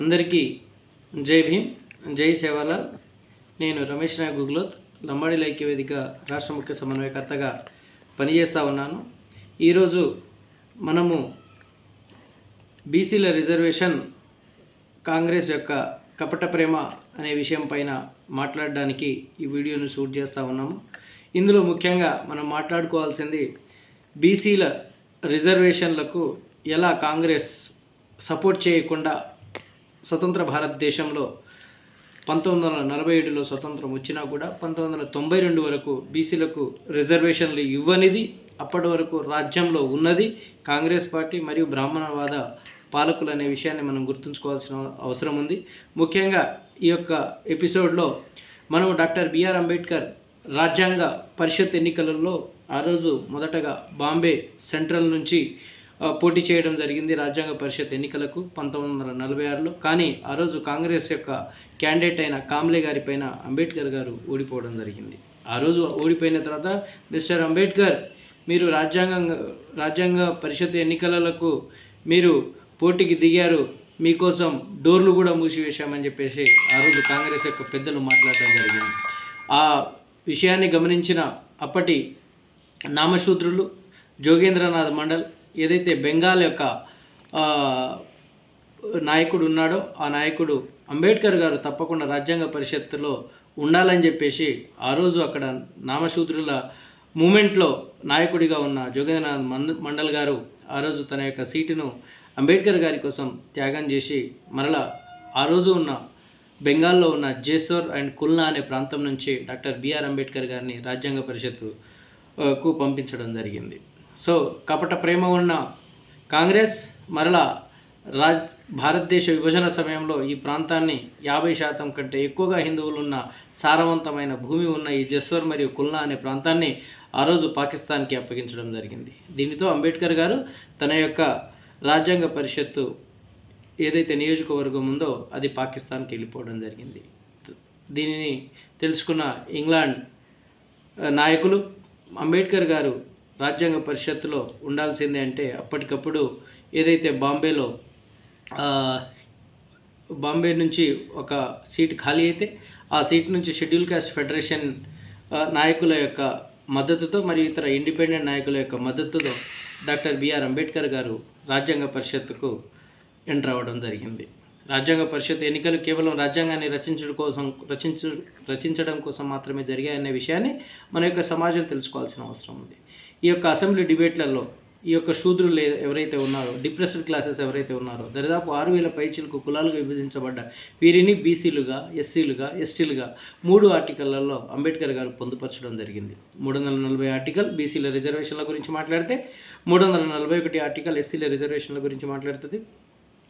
అందరికీ జై భీమ్ జై సేవాలాల్. నేను రమేష్ నాయక్ గుగ్లోత్ లంబాడి లైక్యవేదిక వేదిక రాష్ట్ర ముఖ్య సమన్వయకర్తగా పనిచేస్తూ ఉన్నాను. ఈరోజు మనము బీసీల రిజర్వేషన్ కాంగ్రెస్ యొక్క కపట ప్రేమ అనే విషయం పైన మాట్లాడడానికి ఈ వీడియోను షూట్ చేస్తూ ఉన్నాము. ఇందులో ముఖ్యంగా మనం మాట్లాడుకోవాల్సింది బీసీల రిజర్వేషన్లకు ఎలా కాంగ్రెస్ సపోర్ట్ చేయకుండా స్వతంత్ర భారతదేశంలో పంతొమ్మిది వందల నలభై ఏడులో స్వతంత్రం వచ్చినా కూడా పంతొమ్మిది వందల తొంభై రెండు వరకు బీసీలకు రిజర్వేషన్లు ఇవ్వనిది అప్పటి వరకు రాజ్యంలో ఉన్నది కాంగ్రెస్ పార్టీ మరియు బ్రాహ్మణవాద పాలకులు అనే విషయాన్ని మనం గుర్తుంచుకోవాల్సిన అవసరం ఉంది. ముఖ్యంగా ఈ యొక్క ఎపిసోడ్లో మనం డాక్టర్ బిఆర్ అంబేద్కర్ రాజ్యాంగ పరిషత్ ఎన్నికలలో ఆ రోజు మొదటగా బాంబే సెంట్రల్ నుంచి పోటీ చేయడం జరిగింది రాజ్యాంగ పరిషత్ ఎన్నికలకు పంతొమ్మిది వందల నలభై ఆరులో. కానీ ఆ రోజు కాంగ్రెస్ యొక్క క్యాండిడేట్ అయిన కామ్లే గారి పైన అంబేద్కర్ గారు ఓడిపోవడం జరిగింది. ఆ రోజు ఓడిపోయిన తర్వాత మిస్టర్ అంబేద్కర్ మీరు రాజ్యాంగ రాజ్యాంగ పరిషత్ ఎన్నికలకు మీరు పోటీకి దిగారు మీకోసం డోర్లు కూడా మూసివేశామని చెప్పేసి ఆ రోజు కాంగ్రెస్ యొక్క పెద్దలు మాట్లాడడం జరిగింది. ఆ విషయాన్ని గమనించిన అప్పటి నామశూద్రులు జోగేంద్రనాథ్ మండల్ ఏదైతే బెంగాల్ యొక్క నాయకుడు ఉన్నాడో ఆ నాయకుడు అంబేద్కర్ గారు తప్పకుండా రాజ్యాంగ పరిషత్తులో ఉండాలని చెప్పేసి ఆ రోజు అక్కడ నామశూద్రుల మూమెంట్లో నాయకుడిగా ఉన్న జోగేంద్రనాథ్ మంద మండల్ గారు ఆ రోజు తన యొక్క సీటును అంబేద్కర్ గారి కోసం త్యాగం చేసి మరలా ఆ రోజు ఉన్న బెంగాల్లో ఉన్న జేసోర్ అండ్ కుల్నా అనే ప్రాంతం నుంచి డాక్టర్ బిఆర్ అంబేద్కర్ గారిని రాజ్యాంగ పరిషత్కు పంపించడం జరిగింది. సో కపట ప్రేమ ఉన్న కాంగ్రెస్ మరలా రాజ్ భారతదేశ విభజన సమయంలో ఈ ప్రాంతాన్ని యాభై శాతం కంటే ఎక్కువగా హిందువులు ఉన్న సారవంతమైన భూమి ఉన్న ఈ జస్వర్ మరియు కుల్నా అనే ప్రాంతాన్ని ఆ రోజు పాకిస్తాన్కి అప్పగించడం జరిగింది. దీనితో అంబేద్కర్ గారు తన యొక్క రాజ్యాంగ పరిషత్తు ఏదైతే నియోజకవర్గం ఉందో అది పాకిస్తాన్కి వెళ్ళిపోవడం జరిగింది. దీనిని తెలుసుకున్న ఇంగ్లాండ్ నాయకులు అంబేద్కర్ గారు రాజ్యాంగ పరిషత్తులో ఉండాల్సిందే అంటే అప్పటికప్పుడు ఏదైతే బాంబేలో బాంబే నుంచి ఒక సీట్ ఖాళీ అయితే ఆ సీట్ నుంచి షెడ్యూల్ కాస్ట్ ఫెడరేషన్ నాయకుల యొక్క మద్దతుతో మరియు ఇతర ఇండిపెండెంట్ నాయకుల యొక్క మద్దతుతో డాక్టర్ బిఆర్ అంబేద్కర్ గారు రాజ్యాంగ పరిషత్తుకు ఎంటర్ అవ్వడం జరిగింది. రాజ్యాంగ పరిషత్ ఎన్నికలు కేవలం రాజ్యాంగాన్ని రచించడం కోసం రచించు రచించడం కోసం మాత్రమే జరిగాయనే విషయాన్ని మన యొక్క సమాజం తెలుసుకోవాల్సిన అవసరం ఉంది. ఈ యొక్క అసెంబ్లీ డిబేట్లలో ఈ యొక్క శూద్రులు ఎవరైతే ఉన్నారో డిప్రెస్డ్ క్లాసెస్ ఎవరైతే ఉన్నారో దరిదాపు ఆరు వేల పైచీలకు కులాలుగా విభజించబడ్డ వీరిని బీసీలుగా ఎస్సీలుగా ఎస్టీలుగా మూడు ఆర్టికల్లలో అంబేద్కర్ గారు పొందుపరచడం జరిగింది. మూడు వందల నలభై ఆర్టికల్ బీసీల రిజర్వేషన్ల గురించి మాట్లాడితే మూడు వందల నలభై ఒకటి ఆర్టికల్ ఎస్సీల రిజర్వేషన్ల గురించి మాట్లాడుతుంది.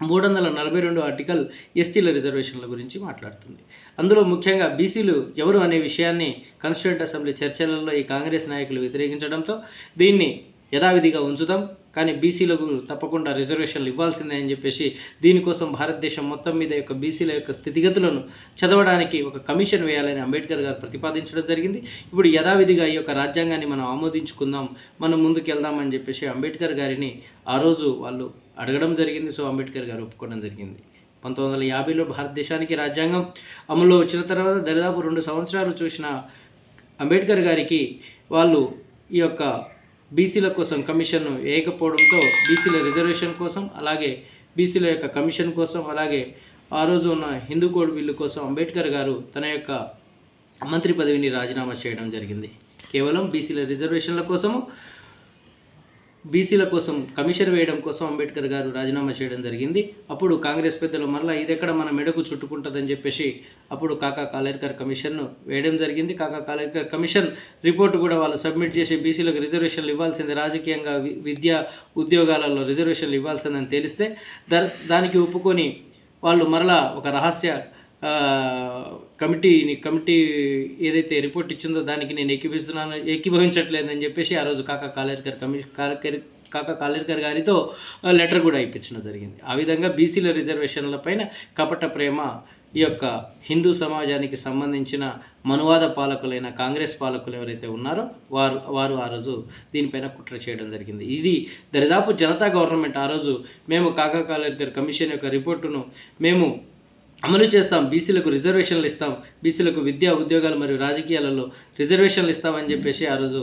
మూడు వందల నలభై రెండు ఆర్టికల్ ఎస్టీల రిజర్వేషన్ల గురించి మాట్లాడుతుంది. అందులో ముఖ్యంగా బీసీలు ఎవరు అనే విషయాన్ని కాన్స్టిట్యూంట్ అసెంబ్లీ చర్చలలో ఈ కాంగ్రెస్ నాయకులు వ్యతిరేకించడంతో దీన్ని యథావిధిగా ఉంచుదాం. కానీ బీసీలకు తప్పకుండా రిజర్వేషన్లు ఇవ్వాల్సిందే అని చెప్పేసి దీనికోసం భారతదేశం మొత్తం మీద యొక్క బీసీల యొక్క స్థితిగతులను చదవడానికి ఒక కమిషన్ వేయాలని అంబేద్కర్ గారు ప్రతిపాదించడం జరిగింది. ఇప్పుడు యథావిధిగా ఈ యొక్క రాజ్యాంగాన్ని మనం ఆమోదించుకుందాం. మనం ముందుకు వెళ్దామని చెప్పేసి అంబేద్కర్ గారిని ఆ రోజు వాళ్ళు అడగడం జరిగింది. సో అంబేద్కర్ గారు ఒప్పుకోవడం జరిగింది. పంతొమ్మిది వందల యాభైలో భారతదేశానికి రాజ్యాంగం అమల్లో వచ్చిన తర్వాత దరిదాపు రెండు సంవత్సరాలు చూసిన అంబేద్కర్ గారికి వాళ్ళు ఈ యొక్క బీసీల కోసం కమిషన్ వేయకపోవడంతో బీసీల రిజర్వేషన్ కోసం అలాగే బీసీల యొక్క కమిషన్ కోసం అలాగే ఆ రోజు ఉన్న హిందూ కోడ్ బిల్లు కోసం అంబేద్కర్ గారు తన యొక్క మంత్రి పదవిని రాజీనామా చేయడం జరిగింది. కేవలం బీసీల రిజర్వేషన్ల కోసము బీసీల కోసం కమిషన్ వేయడం కోసం అంబేద్కర్ గారు రాజీనామా చేయడం జరిగింది. అప్పుడు కాంగ్రెస్ పెద్దలు మరలా ఇదెక్కడ మన మెడకు చుట్టుకుంటుందని చెప్పేసి అప్పుడు కాకా కాలేర్కర్ కమిషన్ను వేయడం జరిగింది. కాకా కాలేర్కర్ కమిషన్ రిపోర్ట్ కూడా వాళ్ళు సబ్మిట్ చేసి బీసీలకు రిజర్వేషన్లు ఇవ్వాల్సింది. రాజకీయంగా విద్య ఉద్యోగాలలో రిజర్వేషన్లు ఇవ్వాల్సిందని తెలిస్తే దానికి ఒప్పుకొని వాళ్ళు మరలా ఒక రహస్య కమిటీని కమిటీ ఏదైతే రిపోర్ట్ ఇచ్చిందో దానికి నేను ఏకీభిస్తున్నాను ఏకీభవించట్లేదని చెప్పేసి ఆ రోజు కాకా కాలేర్కర్ కమి కాకా కాలేర్కర్ గారితో లెటర్ కూడా ఇప్పించడం జరిగింది. ఆ విధంగా బీసీల రిజర్వేషన్ల పైన కపట ప్రేమ ఈ యొక్క హిందూ సమాజానికి సంబంధించిన మనువాద పాలకులైన కాంగ్రెస్ పాలకులు ఎవరైతే ఉన్నారో వారు వారు ఆ రోజు దీనిపైన కుట్ర చేయడం జరిగింది. ఇది దరిదాపు జనతా గవర్నమెంట్ ఆ రోజు మేము కాకా కాలేకర్ కమిషన్ యొక్క రిపోర్టును మేము అమలు చేస్తాం బీసీలకు రిజర్వేషన్లు ఇస్తాం బీసీలకు విద్యా ఉద్యోగాలు మరియు రాజకీయాలలో రిజర్వేషన్లు ఇస్తామని చెప్పేసి ఆ రోజు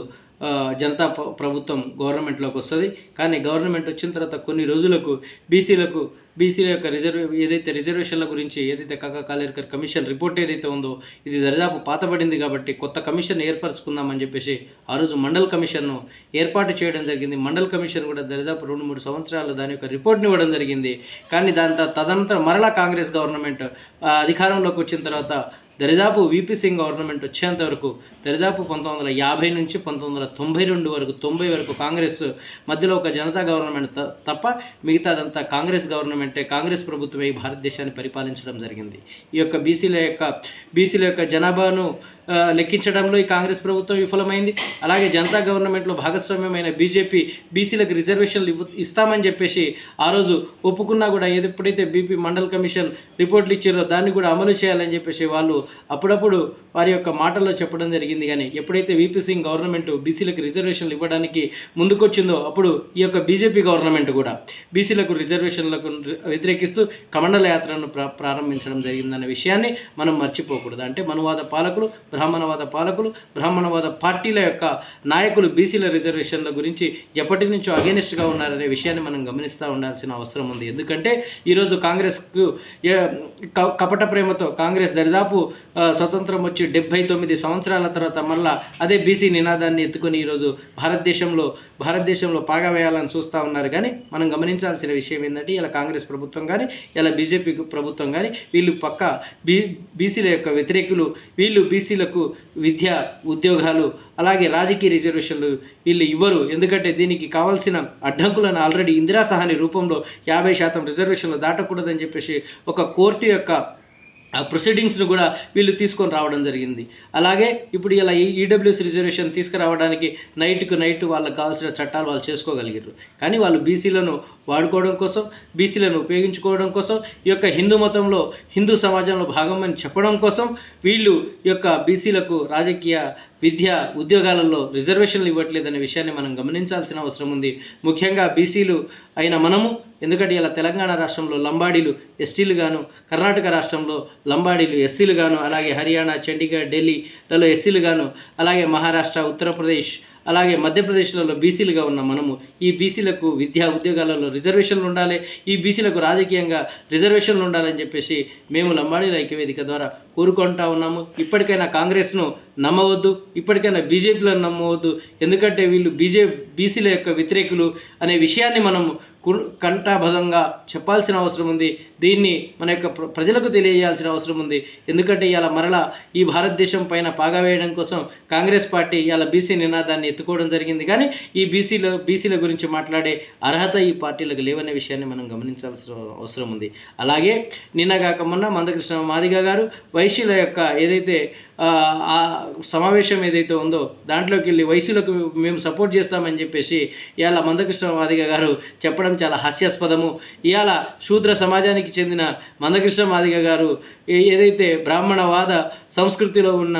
జనతా ప్రభుత్వం గవర్నమెంట్లోకి వస్తుంది. కానీ గవర్నమెంట్ వచ్చిన తర్వాత కొన్ని రోజులకు బీసీలకు బీసీల యొక్క రిజర్వ్ ఏదైతే రిజర్వేషన్ల గురించి ఏదైతే కాకా కాలేర్కర్ కమిషన్ రిపోర్ట్ ఏదైతే ఉందో ఇది దరిదాపు పాతబడింది కాబట్టి కొత్త కమిషన్ ఏర్పరచుకుందామని చెప్పేసి ఆ రోజు మండల్ కమిషన్ను ఏర్పాటు చేయడం జరిగింది. మండల్ కమిషన్ కూడా దరిదాపు రెండు మూడు సంవత్సరాలు దాని యొక్క రిపోర్ట్ని ఇవ్వడం జరిగింది. కానీ దాని తదనంతరం మరలా కాంగ్రెస్ గవర్నమెంట్ అధికారంలోకి వచ్చిన తర్వాత దరిదాపు వీపీ సింగ్ గవర్నమెంట్ వచ్చేంత వరకు దరిదాపు పంతొమ్మిది వందల యాభై నుంచి పంతొమ్మిది వందల తొంభై రెండు వరకు తొంభై వరకు కాంగ్రెస్ మధ్యలో ఒక జనతా గవర్నమెంట్ త- తప్ప మిగతాదంతా కాంగ్రెస్ గవర్నమెంటే కాంగ్రెస్ ప్రభుత్వమే ఈ భారతదేశాన్ని పరిపాలించడం జరిగింది. ఈ యొక్క బీసీల యొక్క బీసీల యొక్క జనాభాను లెక్కించడంలో ఈ కాంగ్రెస్ ప్రభుత్వం విఫలమైంది. అలాగే జనతా గవర్నమెంట్లో భాగస్వామ్యమైన బీజేపీ బీసీలకు రిజర్వేషన్లు ఇస్తామని చెప్పేసి ఆ రోజు ఒప్పుకున్నా కూడా ఏది ఎప్పుడైతే బీపీ మండల్ కమిషన్ రిపోర్ట్లు ఇచ్చారో దాన్ని కూడా అమలు చేయాలని చెప్పేసి వాళ్ళు అప్పుడప్పుడు వారి యొక్క మాటల్లో చెప్పడం జరిగింది. కానీ ఎప్పుడైతే వీపీ సింగ్ గవర్నమెంట్ బీసీలకు రిజర్వేషన్లు ఇవ్వడానికి ముందుకొచ్చిందో అప్పుడు ఈ యొక్క బీజేపీ గవర్నమెంట్ కూడా బీసీలకు రిజర్వేషన్లకు వ్యతిరేకిస్తూ కమండల యాత్రను ప్రారంభించడం జరిగిందన్న విషయాన్ని మనం మర్చిపోకూడదు. అంటే మనువాద పాలకులు బ్రాహ్మణవాద పాలకులు బ్రాహ్మణవాద పార్టీల యొక్క నాయకులు బీసీల రిజర్వేషన్ల గురించి ఎప్పటి నుంచో అగేనిస్ట్గా ఉన్నారనే విషయాన్ని మనం గమనిస్తూ ఉండాల్సిన అవసరం ఉంది. ఎందుకంటే ఈరోజు కాంగ్రెస్కు కపట ప్రేమతో కాంగ్రెస్ దరిదాపు స్వతంత్రం వచ్చి డెబ్బై తొమ్మిది సంవత్సరాల తర్వాత మళ్ళా అదే బీసీ నినాదాన్ని ఎత్తుకొని ఈరోజు భారతదేశంలో భారతదేశంలో పాగా వేయాలని చూస్తూ ఉన్నారు. కానీ మనం గమనించాల్సిన విషయం ఏంటంటే ఇలా కాంగ్రెస్ ప్రభుత్వం కానీ ఇలా బీజేపీ ప్రభుత్వం కానీ వీళ్ళు పక్క బీ బీసీల యొక్క వ్యతిరేకులు వీళ్ళు బీసీల బీసీలకు విద్య ఉద్యోగాలు అలాగే రాజకీయ రిజర్వేషన్లు వీళ్ళు ఇవ్వరు. ఎందుకంటే దీనికి కావాల్సిన అడ్డంకులను ఆల్రెడీ ఇందిరా సహాని రూపంలో యాభై శాతం రిజర్వేషన్లు దాటకూడదని చెప్పేసి ఒక కోర్టు యొక్క ప్రొసీడింగ్స్ను కూడా వీళ్ళు తీసుకొని రావడం జరిగింది. అలాగే ఇప్పుడు ఇలా ఈడబ్ల్యూఎస్ రిజర్వేషన్ తీసుకురావడానికి నైట్కు నైట్ వాళ్ళకి కావాల్సిన చట్టాలు వాళ్ళు చేసుకోగలిగారు. కానీ వాళ్ళు బీసీలను వాడుకోవడం కోసం బీసీలను ఉపయోగించుకోవడం కోసం ఈ యొక్క హిందూ మతంలో హిందూ సమాజంలో భాగం అని చెప్పడం కోసం వీళ్ళు ఈ యొక్క బీసీలకు రాజకీయ విద్య ఉద్యోగాలలో రిజర్వేషన్లు ఇవ్వట్లేదనే విషయాన్ని మనం గమనించాల్సిన అవసరం ఉంది. ముఖ్యంగా బీసీలు అయిన మనము ఎందుకంటే ఇలా తెలంగాణ రాష్ట్రంలో లంబాడీలు ఎస్టీలు గాను కర్ణాటక రాష్ట్రంలో లంబాడీలు ఎస్సీలు గాను అలాగే హర్యానా చండీగఢ్ ఢిల్లీలలో ఎస్సీలు గాను అలాగే మహారాష్ట్ర ఉత్తరప్రదేశ్ అలాగే మధ్యప్రదేశ్లలో బీసీలుగా ఉన్న మనము ఈ బీసీలకు విద్యా ఉద్యోగాలలో రిజర్వేషన్లు ఉండాలి. ఈ బీసీలకు రాజకీయంగా రిజర్వేషన్లు ఉండాలని చెప్పేసి మేము లంబాడీల ఐక్యవేదిక ద్వారా కోరుకుంటా ఉన్నాము. ఇప్పటికైనా కాంగ్రెస్ను నమ్మవద్దు ఇప్పటికైనా బీజేపీలను నమ్మవద్దు. ఎందుకంటే వీళ్ళు బీజే బీసీల యొక్క వ్యతిరేకులు అనే విషయాన్ని మనం కు- చెప్పాల్సిన అవసరం ఉంది. దీన్ని మన యొక్క ప్ర- ప్రజలకు తెలియజేయాల్సిన అవసరం ఉంది. ఎందుకంటే ఇవాళ మరలా ఈ భారతదేశం పైన పాగా వేయడం కోసం కాంగ్రెస్ పార్టీ ఇవాళ బీసీ నినాదాన్ని ఎత్తుకోవడం జరిగింది. కానీ ఈ బీసీల బీసీల గురించి మాట్లాడే అర్హత ఈ పార్టీలకు లేవనే విషయాన్ని మనం గమనించాల్సిన అవసరం ఉంది. అలాగే నిన్నగాక మొన్న మందకృష్ణ మాదిగ గారు వైశ్యుల యొక్క ఏదైతే ఆ, సమావేశం ఏదైతే ఉందో దాంట్లోకి వెళ్ళి వయసులకు మేము సపోర్ట్ చేస్తామని చెప్పేసి ఇవాళ మందకృష్ణ మాదిగ గారు చెప్పడం చాలా హాస్యాస్పదము. ఇవాళ శూద్ర సమాజానికి చెందిన మందకృష్ణ మాదిగ గారు ఏదైతే బ్రాహ్మణవాద సంస్కృతిలో ఉన్న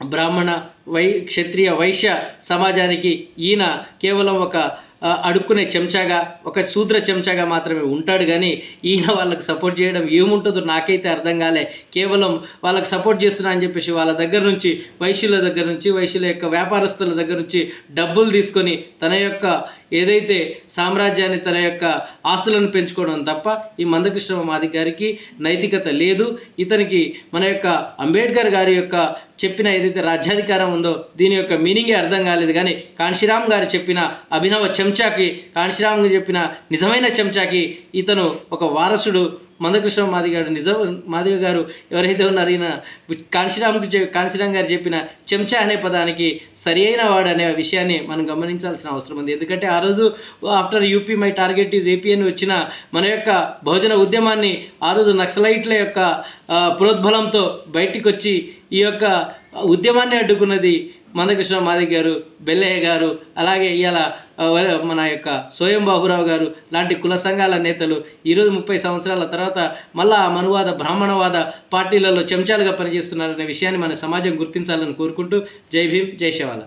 బ్రాహ్మణ వై క్షత్రియ వైశ్య సమాజానికి ఈయన కేవలం ఒక అడుక్కునే చెంచాగా ఒక శూద్ర చెంచాగా మాత్రమే ఉంటాడు. కానీ ఈయన వాళ్ళకి సపోర్ట్ చేయడం ఏముంటుందో నాకైతే అర్థం కాలే. కేవలం వాళ్ళకి సపోర్ట్ చేస్తున్నా అని చెప్పేసి వాళ్ళ దగ్గర నుంచి వైశ్యుల దగ్గర నుంచి వైశ్యుల యొక్క వ్యాపారస్తుల దగ్గర నుంచి డబ్బులు తీసుకొని తన యొక్క ఏదైతే సామ్రాజ్యాన్ని తన యొక్క ఆస్తులను పెంచుకోవడం తప్ప ఈ మందకృష్ణ మాది గారికి నైతికత లేదు. ఇతనికి మన యొక్క అంబేద్కర్ గారి యొక్క చెప్పిన ఏదైతే రాజ్యాధికారం ఉందో దీని యొక్క మీనింగే అర్థం కాలేదు. కానీ కాంశీరామ్ గారు చెప్పిన అభినవ చెంచాకి కాంశీరామ్ గారు చెప్పిన నిజమైన చెంచాకి ఇతను ఒక వారసుడు మందకృష్ణ మాదిగాడు నిజం మాదిగ గారు ఎవరైతే ఉన్నారో ఈయన కాంశీరామ్కి కాంశీరామ్ గారు చెప్పిన చెంచా అనే పదానికి సరి అయిన వాడు అనే విషయాన్ని మనం గమనించాల్సిన అవసరం ఉంది. ఎందుకంటే ఆ రోజు after UP my target is AP అని వచ్చిన మన యొక్క బహుజన ఉద్యమాన్ని ఆ రోజు నక్సలైట్ల యొక్క పురోద్బలంతో ప్రోద్బలంతో బయటికి వచ్చి ఈ యొక్క ఉద్యమాన్ని అడ్డుకున్నది మందకృష్ణ మాదిక్ గారు బెల్లయ్య గారు అలాగే ఇవాళ మన యొక్క స్వయం బాబురావు గారు లాంటి కుల సంఘాల నేతలు ఈరోజు ముప్పై సంవత్సరాల తర్వాత మళ్ళా మనువాద బ్రాహ్మణవాద పార్టీలలో చెంచాలుగా పనిచేస్తున్నారనే విషయాన్ని మన సమాజం గుర్తించాలని కోరుకుంటూ జై భీమ్ జై శివాలా.